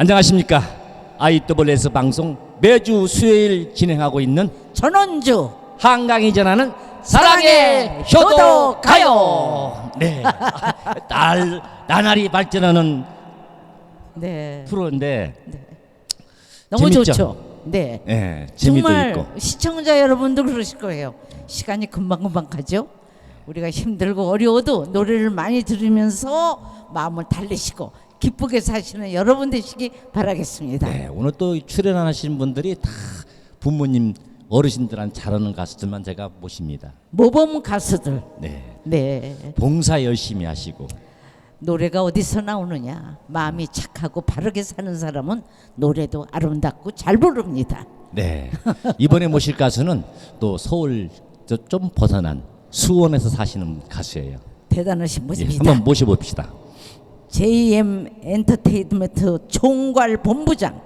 안녕하십니까 IWS 방송 매주 수요일 진행하고 있는 전원주 한강이 전하는 사랑의 효도 가요. 네, 날 나날이 발전하는 네 프로인데, 너무 재밌죠? 좋죠. 네 예, 재미도 정말 있고. 시청자 여러분도 그러실 거예요. 시간이 금방금방 가죠. 우리가 힘들고 어려워도 노래를 많이 들으면서 마음을 달래시고 기쁘게 사시는 여러분 되시기 바라겠습니다. 네, 오늘 또 출연하시는 분들이 다 부모님 어르신들한 잘하는 가수들만 제가 모십니다. 모범 가수들. 네, 네. 봉사 열심히 하시고. 노래가 어디서 나오느냐? 마음이 착하고 바르게 사는 사람은 노래도 아름답고 잘 부릅니다. 네. 이번에 모실 가수는 또 서울 저좀 벗어난 수원에서 사시는 가수예요. 대단하신 예, 분입니다. 한번 모셔봅시다. JM 엔터테인먼트 총괄 본부장,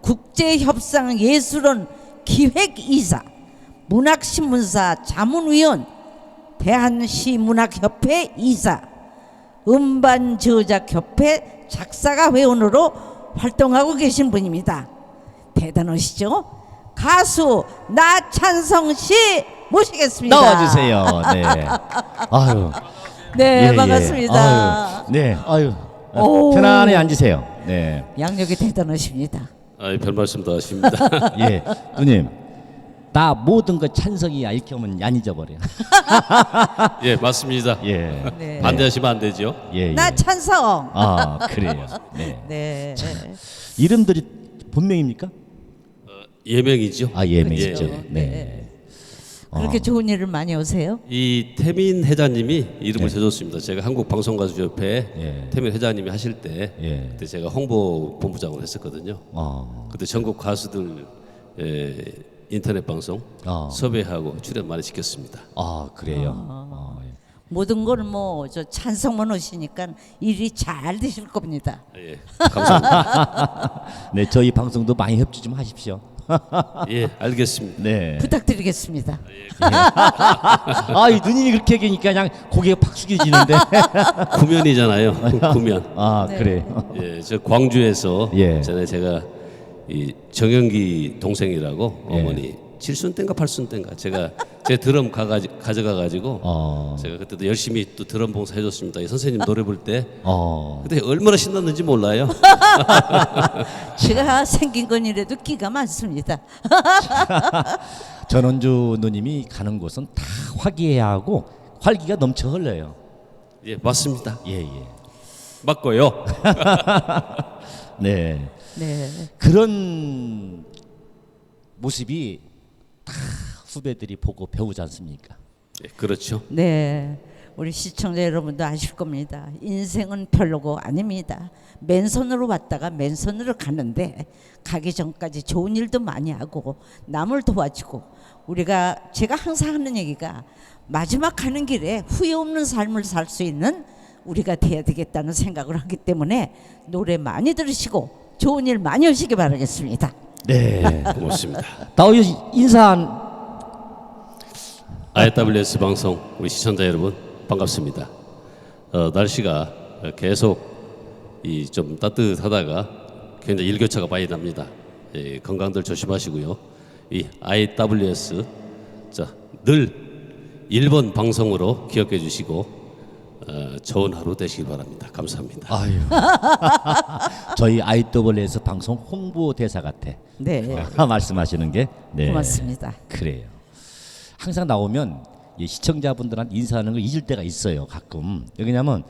국제협상 예술원 기획이사, 문학신문사 자문위원, 대한시문학협회 이사, 음반저작협회 작사가 회원으로 활동하고 계신 분입니다. 대단하시죠? 가수 나찬성 씨 모시겠습니다. 나와주세요. 네. 아유. 네, 예, 예. 반갑습니다. 아유, 네. 아유. 오. 편안히 앉으세요. 네. 양력이 대단하십니다. 아, 별 말씀 도 하십니다. 예. 누님. 나 모든 거 찬성이야 이렇게 하면 안 잊어버려. 예, 맞습니다. 예. 네. 반대하시면 안 되죠. 예. 예. 나 찬성. 아 그래요. 네. 네. 이름들이 본명입니까? 예명이죠. 아 예명이죠. 그렇죠. 네. 그렇게 좋은 일을 많이 오세요? 이 태민 회장님이 이름을 제줬습니다. 제가 한국 방송가수협회 예. 태민 회장님이 하실 때 예. 그때 제가 홍보 본부장을 했었거든요. 어. 그때 전국 가수들 예, 인터넷 방송 어. 섭외하고 출연 많이 시켰습니다. 아 그래요. 어, 예. 모든 걸 뭐 저 찬성만 오시니까 일이 잘 되실 겁니다. 예, 감사합니다. 네, 저희 방송도 많이 협조 좀 하십시오. 예, 알겠습니다. 네. 부탁드리겠습니다. 아, 이 누님이 그렇게 얘기하니까 그냥 고개가 팍 숙여지는데. 구면이잖아요. 구면. 아, 네. 그래요. 예, 저 광주에서 예. 전에 제가 이 정영기 동생이라고 예. 어머니 칠순 땐가 팔순 땐가 제가 제 드럼 가가지, 가져가 가지고 어. 제가 그때도 열심히 또 드럼 봉사 해줬습니다. 이 선생님 노래 볼때 어. 그때 얼마나 신났는지 몰라요. 제가 생긴 건 이래도 끼가 많습니다. 전원주 누님이 가는 곳은 다 화기애애야 하고 활기가 넘쳐 흘러요. 예, 맞습니다. 예, 예. 맞고요. 네. 네. 그런 모습이 다 후배들이 보고 배우지 않습니까? 예, 그렇죠. 네. 우리 시청자 여러분도 아실 겁니다. 인생은 별로고 아닙니다. 맨손으로 왔다가 맨손으로 가는데 가기 전까지 좋은 일도 많이 하고 남을 도와주고 우리가 제가 항상 하는 얘기가 마지막 가는 길에 후회 없는 삶을 살 수 있는 우리가 돼야 되겠다는 생각을 하기 때문에 노래 많이 들으시고 좋은 일 많이 하시기 바라겠습니다. 네. 고맙습니다. 나우 인사 IWS 방송 우리 시청자 여러분 반갑습니다. 어, 날씨가 계속 이 좀 따뜻하다가 굉장히 일교차가 많이 납니다. 예, 건강들 조심하시고요. 이 IWS 자늘 1번 방송으로 기억해 주시고 어, 좋은 하루 되시기 바랍니다. 감사합니다. 아유. 저희 IWS 방송 홍보 대사 같아. 네. 말씀하시는 게 네. 고맙습니다. 그래요. 항상 나오면 이 시청자분들한테 인사하는 걸 잊을 때가 있어요. 가끔. 왜냐면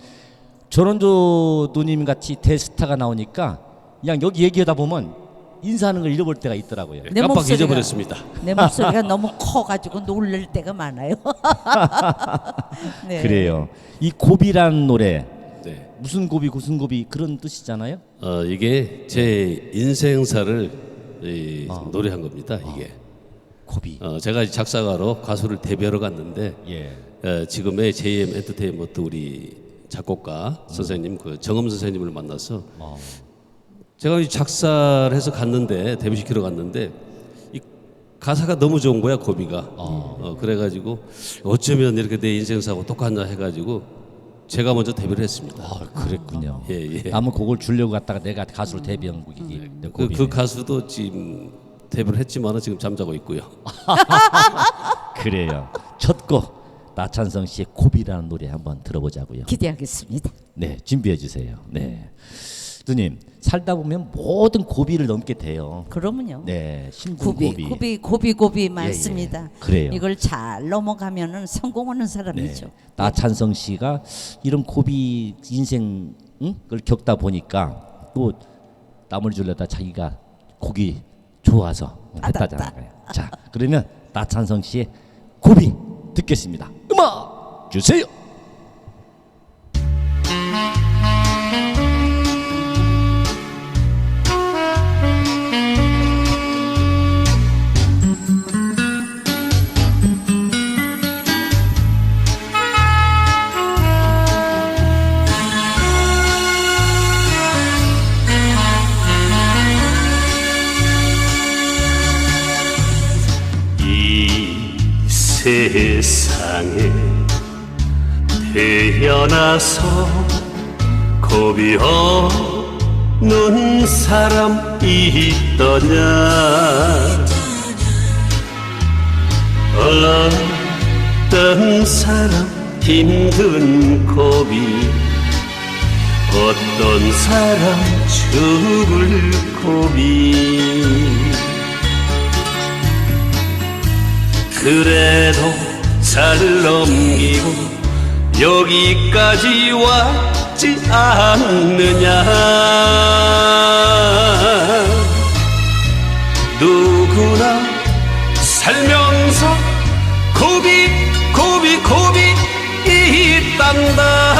전원조 누님 같이 대스타가 나오니까 그냥 여기 얘기하다 보면 인사하는 걸 잃어볼 때가 있더라고요. 예, 내 깜빡 목소리가- 잊어버렸습니다. 내 목소리가 너무 커가지고 놀랄 때가 많아요. 네. 그래요. 이 고비라는 노래 네. 무슨 고비 무슨 고비 그런 뜻이잖아요. 어, 이게 제 인생사를 이, 노래한 겁니다. 이게 고비. 어, 제가 작사가로 가수를 데뷔하러 갔는데 예. 어, 지금의 JM 엔터테인먼트 우리 작곡가 선생님 그 정음 선생님을 만나서 어. 제가 이 작사를 해서 갔는데 데뷔시키러 갔는데 이 가사가 너무 좋은 거야 고비가 어, 그래가지고 어쩌면 이렇게 내 인생사하고 똑같나 해가지고 제가 먼저 데뷔를 했습니다. 아, 그랬군요. 예, 예. 남은 곡을 주려고 갔다가 내가 가수로 데뷔한 곡이 그, 곡이네. 그 가수도 지금 데뷔를 했지만 지금 잠자고 있고요. 그래요. 첫곡 나찬성 씨의 고비라는 노래 한번 들어보자고요. 기대하겠습니다. 네, 준비해 주세요. 네, 누님 살다 보면 모든 고비를 넘게 돼요. 그러면요. 네, 힘든 고비 고비. 고비 고비 고비 많습니다. 그래요. 이걸 잘 넘어가면은 성공하는 네, 사람이죠. 나찬성 씨가 이런 고비 인생 응? 을 겪다 보니까 또 남을 주려다 자기가 곡이 좋아서 했다잖아요. 자, 그러면 나찬성 씨의 고비 듣겠습니다. 음악 주세요. 태어나서 겁이 없는 사람 있더냐? 어떤 사람 힘든 고비? 어떤 사람 죽을 고비? 그래도 잘 넘기고 여기까지 왔지 않느냐. 누구나 살면서 고비 고비 고비 있단다.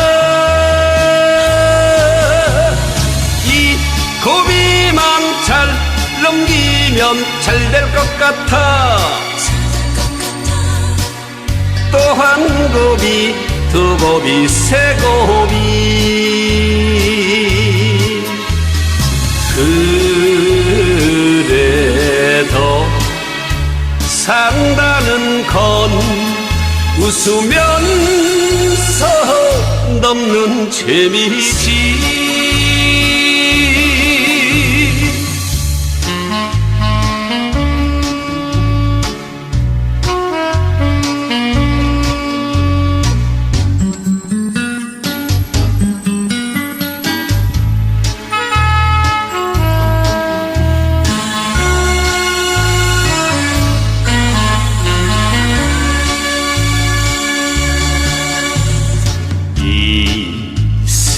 이 고비만 잘 넘기면 잘 될 것 같아. 또한 고비 두 고비 세 고비. 그래도 산다는 건 웃으면서 넘는 재미지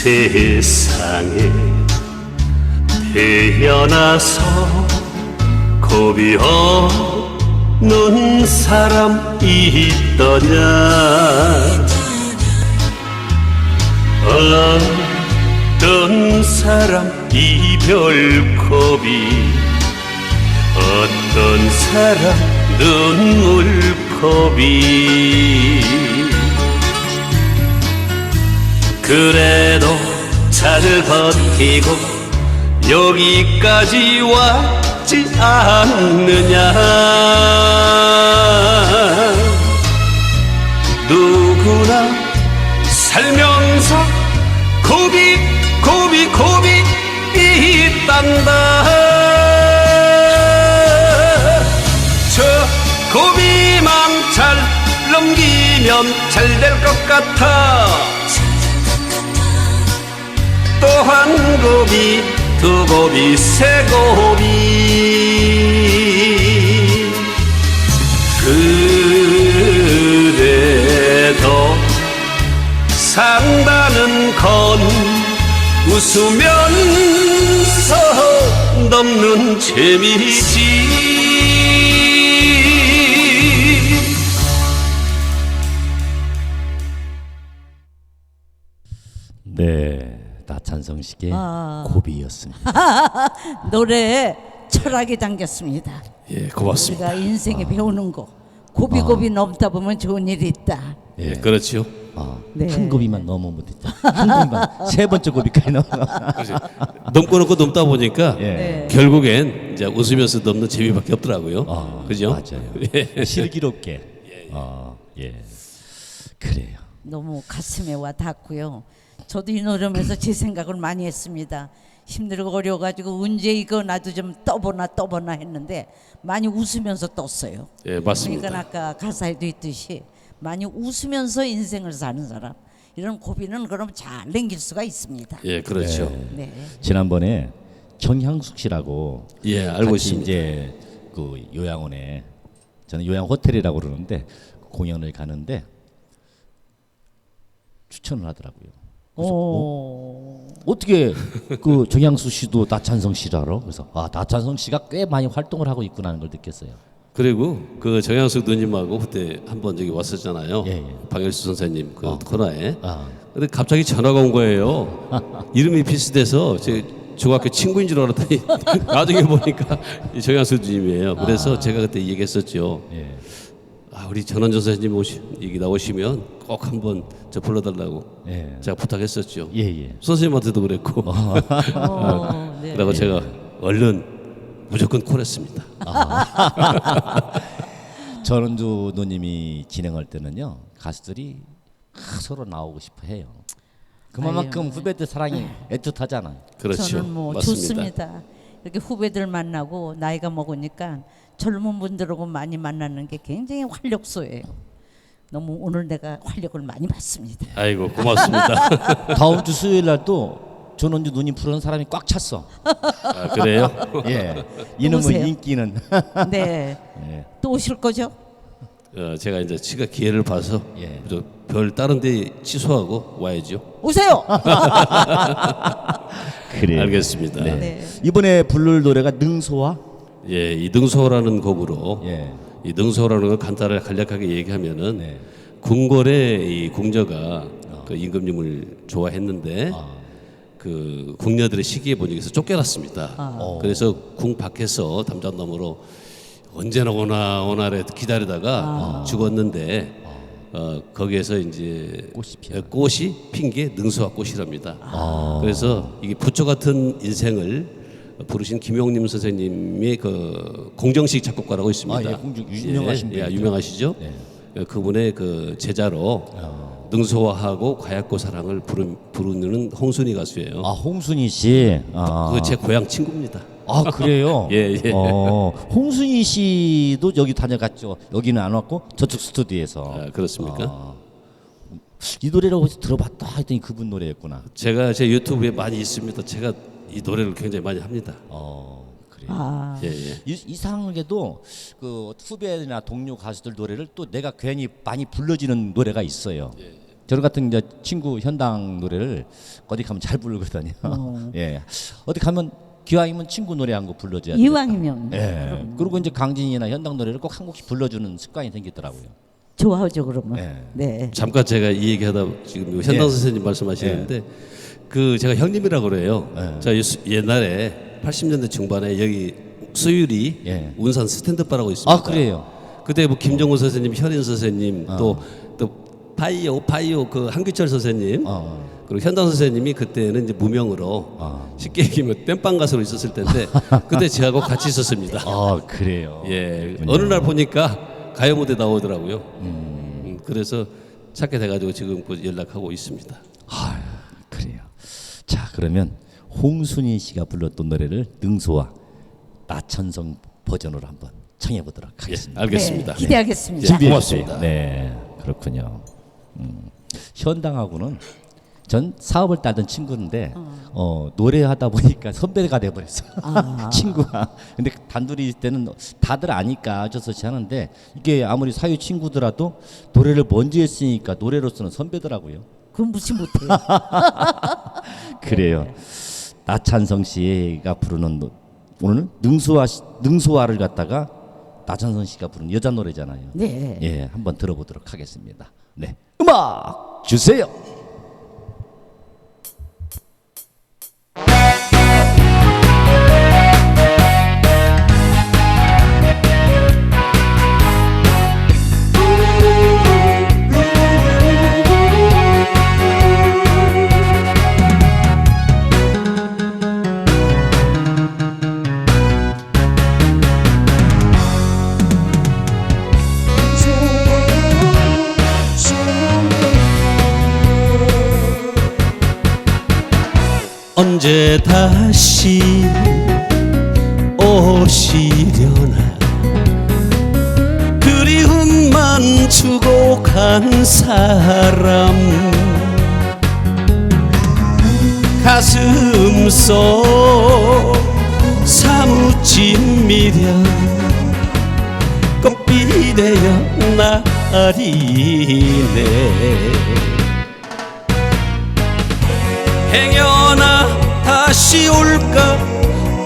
세상에 태어나서 겁이 없는 사람 있더냐? 어떤 사람 이별 겁이 어떤 사람 눈물 겁이 그래도 잘 버티고 여기까지 왔지 않느냐. 누구나 살면서 고비 고비 고비 있단다. 저 고비만 잘 넘기면 잘 될 것 같아 또한 고비 두 고비 세 고비. 그래도 산다는 건 웃으면서 넘는 재미지 나찬성 씨의 아. 고비였습니다. 노래에 철학이 담겼습니다. 예, 고맙습니다. 우리가 인생에 배우는 거 고비 고비 넘다 보면 좋은 일이 있다. 예, 그렇지요. 아, 네. 한 고비만 넘으면 됐죠. 한 고비만 세 번째 고비까지 넘어. 넘고 넘고 넘다 보니까 예. 네. 결국엔 이제 웃으면서 넘는 재미밖에 없더라고요. 아, 그죠? 맞아요. 예. 슬기롭게. 아, 예. 그래요. 너무 가슴에 와 닿고요. 저도 이 노래면서 제 생각을 많이 했습니다. 힘들고 어려워가지고 언제 이거 나도 좀 떠보나 떠보나 했는데 많이 웃으면서 떴어요. 예, 맞습니다. 그러니까 아까 가사에도 있듯이 많이 웃으면서 인생을 사는 사람 이런 고비는 그럼 잘 넘길 수가 있습니다. 예, 그렇죠. 네. 지난번에 정향숙 씨라고 예, 알고 같이 있습니다. 이제 그 요양원에 저는 요양 호텔이라고 그러는데 그 공연을 가는데 추천을 하더라고요. 오. 어떻게 그 정향수 씨도 나찬성 씨를 알아? 그래서 아 나찬성 씨가 꽤 많이 활동을 하고 있구나는 걸 느꼈어요. 그리고 그 정양숙 누님하고 그때 한번 여기 왔었잖아요. 예, 예. 방열수 선생님 그 코너에. 아 근데 갑자기 전화가 온 거예요. 이름이 비슷해서 제 중학교 친구인 줄 알았더니 나중에 보니까 이 정양숙 누님이에요. 그래서 제가 그때 얘기했었죠. 예. 아 우리 전원전 선생님 오시 여기 나오시면 꼭 한번 저 불러달라고 예. 제가 부탁했었죠. 예, 예. 선생님한테도 그랬고. 어, 네. 그리고 제가 얼른 무조건 콜했습니다. 전원주 누님이 진행할 때는요 가수들이 아, 서로 나오고 싶어 해요. 그만큼 아유, 후배들 사랑이 애틋하잖아. 그렇죠. 저는 뭐 맞습니다. 좋습니다. 이렇게 후배들 만나고 나이가 먹으니까 젊은 분들하고 많이 만나는 게 굉장히 활력소예요. 너무 오늘 내가 활력을 많이 받습니다. 아이고 고맙습니다. 다음 주 수요일 날도 전원주 누님 부르는 사람이 꽉 찼어. 아, 그래요? 예. 이놈의? 인기는 네. 예. 또 오실 거죠? 어, 제가 이제 지가 기회를 봐서 예. 저별 다른 데 취소하고 와야죠. 오세요. 그래요. 알겠습니다. 네. 네. 이번에 부를 노래가 능소와 예, 이 능소라는 곡으로 예. 이 능소라는 걸 간단하게 간략하게 얘기하면은 네. 궁궐의 이 궁저가 그 임금님을 좋아했는데 아. 그 궁녀들의 시기에 본적에서 쫓겨났습니다. 어. 그래서 궁 밖에서 담장 너머로 언제나 오나 오나 래 기다리다가 죽었는데 어, 거기에서 이제 꽃이 피어. 꽃이 핀 게 능수와 꽃이랍니다. 아. 그래서 이게 부처 같은 인생을 부르신 김용림 선생님의 그 공정식 작곡가라고 있습니다. 아, 예, 공정- 유명하신 예, 예, 분이죠. 유명하시죠. 네. 예, 그분의 그 제자로 아. 능소화하고 과약고 사랑을 부르, 부르는 홍순희 가수예요. 아 홍순희 씨. 아, 그거 제 고향 친구입니다. 아 그래요? 예, 예. 어, 홍순희 씨도 여기 다녀갔죠. 여기는 안 왔고 저쪽 스튜디오에서. 아, 그렇습니까? 아, 이 노래라고 해서 들어봤다 했더니 그분 노래였구나. 제가 제 유튜브에 많이 있습니다. 제가 이 노래를 굉장히 많이 합니다. 어 그래요. 아, 예, 예. 이, 이상하게도 그 후배나 동료 가수들 노래를 또 내가 괜히 많이 불러지는 노래가 있어요. 저런 같은 이제 친구 현당 노래를 어디 가면 잘 부르거든요. 예, 어디 가면 기왕이면 친구 노래 한 곡 불러줘야 돼. 이왕이면 예. 그리고 이제 강진이나 현당 노래를 꼭 한 곡씩 불러주는 습관이 생기더라고요. 좋아하죠 그러면. 예. 네. 잠깐 제가 이 얘기하다 지금 현당 예. 선생님 말씀하시는데 그 제가 형님이라고 그래요. 예. 자 옛날에 80년대 중반에 여기 수유리 예. 운산 스탠드바라고 있습니다. 아 그래요. 그때 뭐 김정우 선생님, 현인 선생님 또또 파이오 파이오 그 한규철 선생님 어. 그리고 현당 선생님이 그때는 이제 무명으로 아. 쉽게 얘기하면 땜빵 가수로 있었을 텐데 그때 저하고 같이 있었습니다. 아 그래요. 예 어느 날 보니까 가요 무대 나오더라고요. 음, 그래서 찾게 돼가지고 지금 그 연락하고 있습니다. 아 그래요. 자 그러면 홍순희 씨가 불렀던 노래를 능소와 나천성 버전으로 한번 청해 보도록 예, 하겠습니다. 알겠습니다. 네, 기대하겠습니다. 예, 고맙습니다. 네, 그렇군요. 음, 현당하고는 전 사업을 따던 친구인데 어, 노래하다 보니까 선배가 돼버렸어요. 친구가. 근데 단둘이 있을 때는 다들 아니까 어쩌서치 하는데 이게 아무리 사유 친구더라도 노래를 먼저 했으니까 노래로서는 선배더라고요. 그건 무시 못해요. 그래요. 나찬성 씨가 부르는 능소화 씨- 능소화를 갖다가 나찬성 씨가 부르는 여자 노래잖아요. 네. 예, 한번 들어보도록 하겠습니다. 네, 음악 주세요. 다시 오시려나. 그리움만 주고 간 사람. 가슴 속 사무친 미련. 꽃비 되어 나리네. 행여나 다시 올까?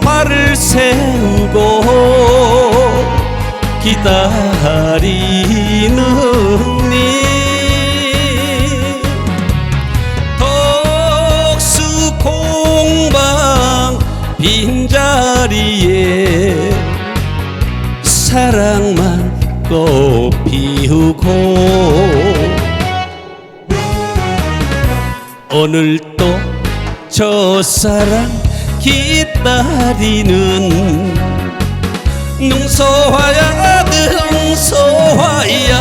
발을 세우고 기다리는 니 덕수 공방 빈자리에 사랑만 꽃 피우고 오늘 또 저 사랑 기다리는 능소화야 능소화야.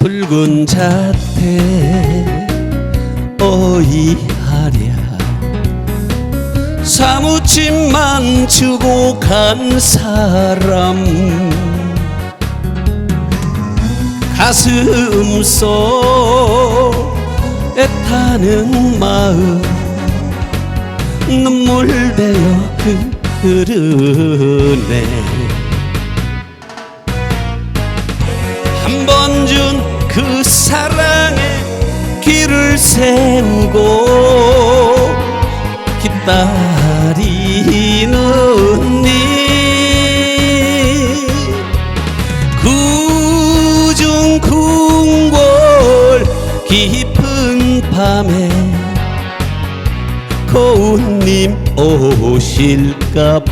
붉은 자 사무침만 주고 간 사람. 가슴 속 애타는 마음. 눈물 되어 흐르네 한 번 준 그 사랑에 길을 세우고 기다 리는 니 구중 궁궐 깊은 밤에 고운님 오실까봐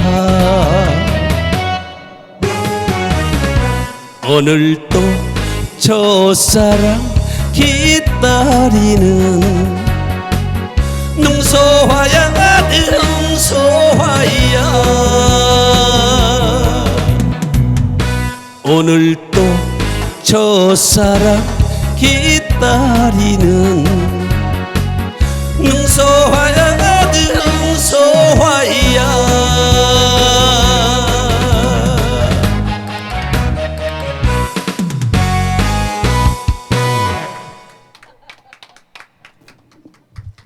오늘 또저 사랑 기다리는 저 사랑 기다리는 능소화야 능소화야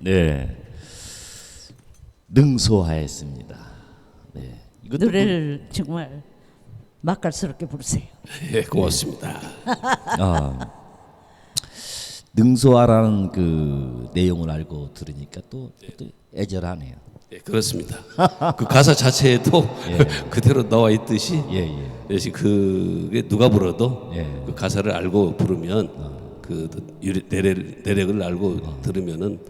네. 능소하였습니다. 네. 이것도 노래를 정말 맛깔스럽게 부르세요. 예, 고맙습니다. 아, 능소하라는 그 내용을 알고 들으니까 또, 또 애절하네요. 예, 그렇습니다. 그 가사 자체에도 그대로 나와 있듯이 예, 예. 역시 그게 누가 불어도 예. 그 가사를 알고 부르면 그 유래- 내래, 내력을 알고 들으면은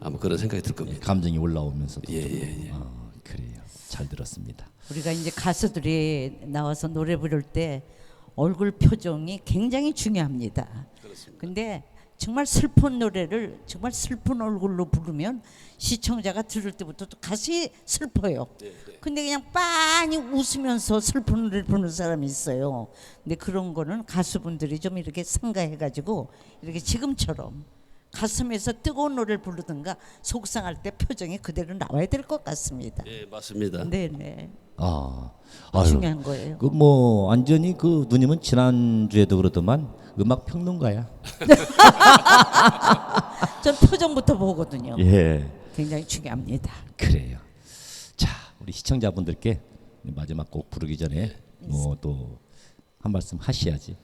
아마 그런 생각이 들 겁니다. 감정이 올라오면서도. 예, 예, 예. 아, 그래요. 잘 들었습니다. 우리가 이제 가수들이 나와서 노래 부를 때 얼굴 표정이 굉장히 중요합니다. 근데 정말 슬픈 노래를 정말 슬픈 얼굴로 부르면 시청자가 들을 때부터 또 가슴이 슬퍼요. 근데 그냥 빤히 웃으면서 슬픈 노래를 부르는 사람이 있어요. 근데 그런 거는 가수분들이 좀 이렇게 상가해가지고 이렇게 지금처럼 가슴에서 뜨거운 노래를 부르든가 속상할 때 표정이 그대로 나와야 될 것 같습니다. 예, 맞습니다. 네 네. 아, 아유, 중요한 거예요. 그 뭐 완전히 그 누님은 지난 주에도 그러더만 음악 평론가야. 전 표정부터 보거든요. 예, 굉장히 중요합니다. 그래요. 자, 우리 시청자분들께 마지막 곡 부르기 전에 뭐 또 한 말씀 하셔야지.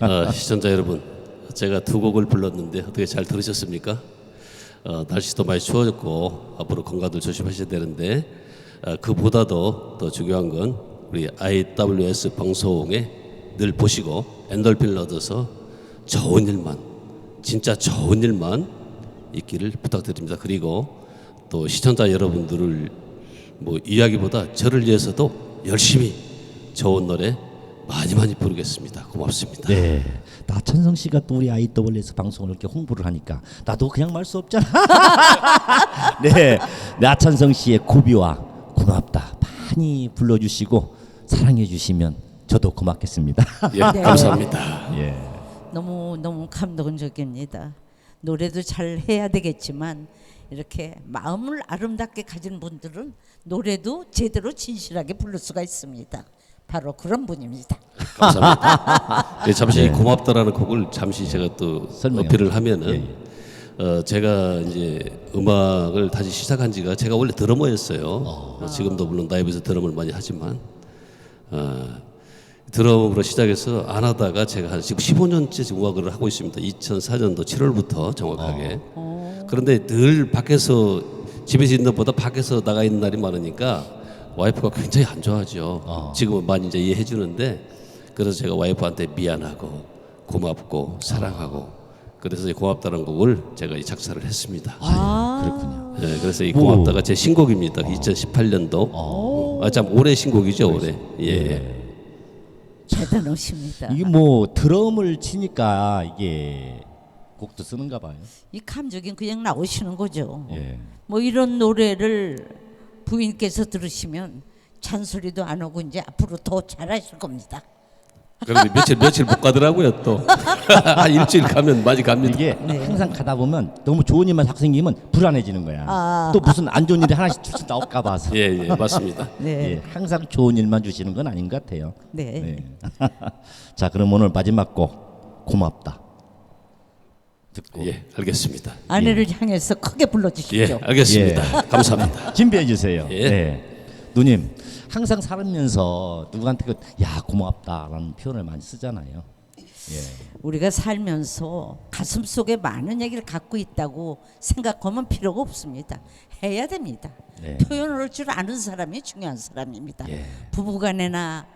어, 시청자 여러분, 제가 두 곡을 불렀는데 어떻게 잘 들으셨습니까? 어, 날씨도 많이 추워졌고 앞으로 건강들 조심하셔야 되는데 어, 그보다도 더 중요한 건 우리 IWS 방송에 늘 보시고 엔돌핀을 얻어서 좋은 일만 진짜 좋은 일만 있기를 부탁드립니다. 그리고 또 시청자 여러분들을 뭐 이야기보다 저를 위해서도 열심히 좋은 노래 많이 많이 부르겠습니다. 고맙습니다. 네. 나천성 씨가 또 우리 IW에서 방송을 이렇게 홍보를 하니까 나도 그냥 말 수 없잖아. 네. 나천성 씨의 고비와 고맙다 많이 불러주시고 사랑해 주시면 저도 고맙겠습니다. 예, 네. 감사합니다. 예. 너무 너무 감동적입니다. 노래도 잘 해야 되겠지만 이렇게 마음을 아름답게 가진 분들은 노래도 제대로 진실하게 부를 수가 있습니다. 바로 그런 분입니다. 감사합니다. 예, 잠시 고맙다라는 곡을 잠시 제가 또 설명해 어필을 하면은 어, 제가 이제 음악을 다시 시작한 지가 제가 원래 드러머였어요. 어, 지금도 물론 라이브에서 드럼을 많이 하지만 어, 드럼으로 시작해서 안 하다가 제가 한 지금 15년째 지금 음악을 하고 있습니다. 2004년도 7월부터 정확하게. 그런데 늘 밖에서 집에서 있는 것보다 밖에서 나가 있는 날이 많으니까 와이프가 굉장히 안 좋아하죠. 지금은 많이 이제 이해해 주는데 그래서 제가 와이프한테 미안하고 고맙고 사랑하고 그래서 고맙다는 곡을 제가 이 작사를 했습니다. 아, 그렇군요. 네, 그래서 이 뭐. 고맙다가 제 신곡입니다. 2018년도. 아, 참 올해 신곡이죠, 올해. 예. 대단하십니다. 이게 뭐 드럼을 치니까 이게 곡도 쓰는가 봐요. 이 감정이 그냥 나오시는 거죠. 예. 뭐 이런 노래를 부인께서 들으시면 잔소리도 안 하고 이제 앞으로 더 잘하실 겁니다. 그런데 며칠 며칠 못 가더라고요, 또. 한 일주일 가면 많이 갑니다. 이게 항상 가다 보면 너무 좋은 일만 자꾸 생기면 불안해지는 거야. 아. 또 무슨 안 좋은 일이 하나씩 쭉쭉 나올까 봐서. 예, 예, 맞습니다. 네. 예, 항상 좋은 일만 주시는 건 아닌 것 같아요. 네. 네. 자, 그럼 오늘 마지막 곡 고맙다. 듣고 예, 알겠습니다. 아내를 향해서 크게 예, 불러주십시오. 알겠습니다. 감사합니다. 준비해 주세요. 예. 네. 누님, 항상 살면서 누구한테 그야 고맙다라는 표현을 많이 쓰잖아요. 예. 우리가 살면서 가슴 속에 많은 얘기를 갖고 있다고 생각하면 필요가 없습니다. 해야 됩니다. 네. 표현할 줄 아는 사람이 중요한 사람입니다. 예. 부부간에나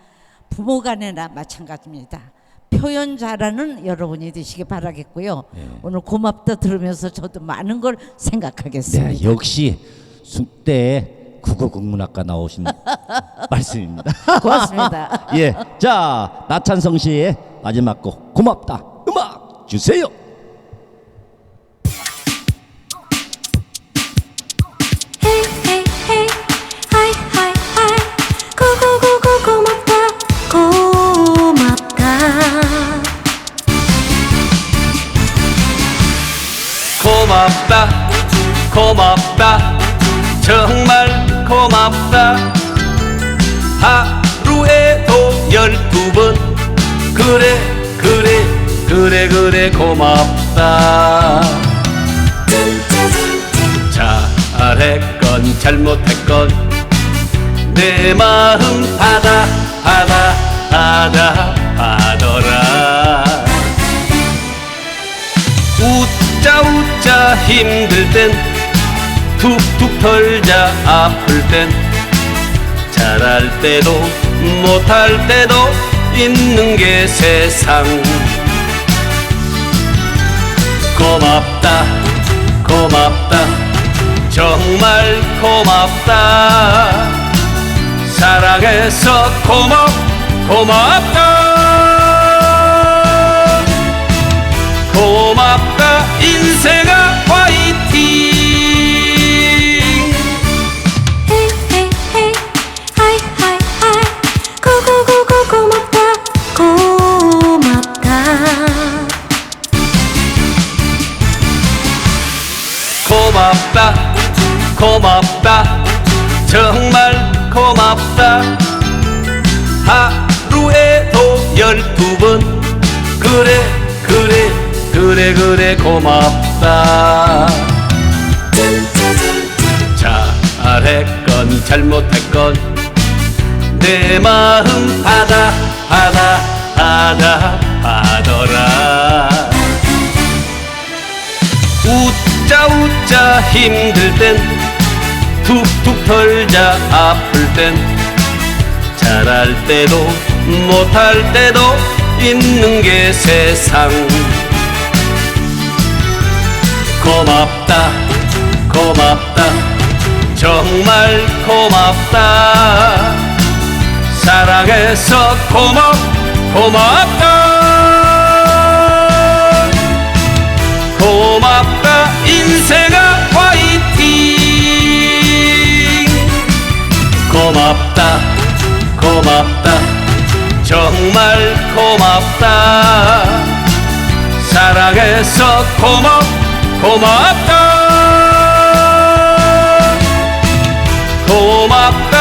부모간에나 마찬가지입니다. 표현 잘하는 여러분이 되시길 바라겠고요. 예. 오늘 고맙다 들으면서 저도 많은 걸 생각하겠습니다. 네, 역시 숙대 국어국문학과 나오신 말씀입니다. 고맙습니다. 예, 자 나찬성 씨의 마지막 곡 고맙다 음악 주세요. 고맙다. 정말 고맙다. 하루에도 열두 번. 그래 그래 그래 그래 고맙다. 잘했건 잘못했건 내 마음 받아 받아 받아 받아라. 웃자 웃자 땐 툭툭 털자 아플 땐 잘할 때도 못할 때도 있는 게 세상. 고맙다 고맙다. 정말 고맙다. 사랑해서 고마 고맙다. 고맙다 인생아 고맙다. 잘했건 잘못했건 내 마음 받아 받아 받아 받아라. 웃자 웃자 힘들 땐 툭툭 털자 아플 땐 잘할 때도 못할 때도 있는 게 세상 고맙다. 고맙다. 정말 고맙다. 사랑해서 고맙 고맙다. 고맙다 인생아 화이팅. 고맙다 고맙다. 정말 고맙다. 사랑해서 고맙 고맙다. 고맙다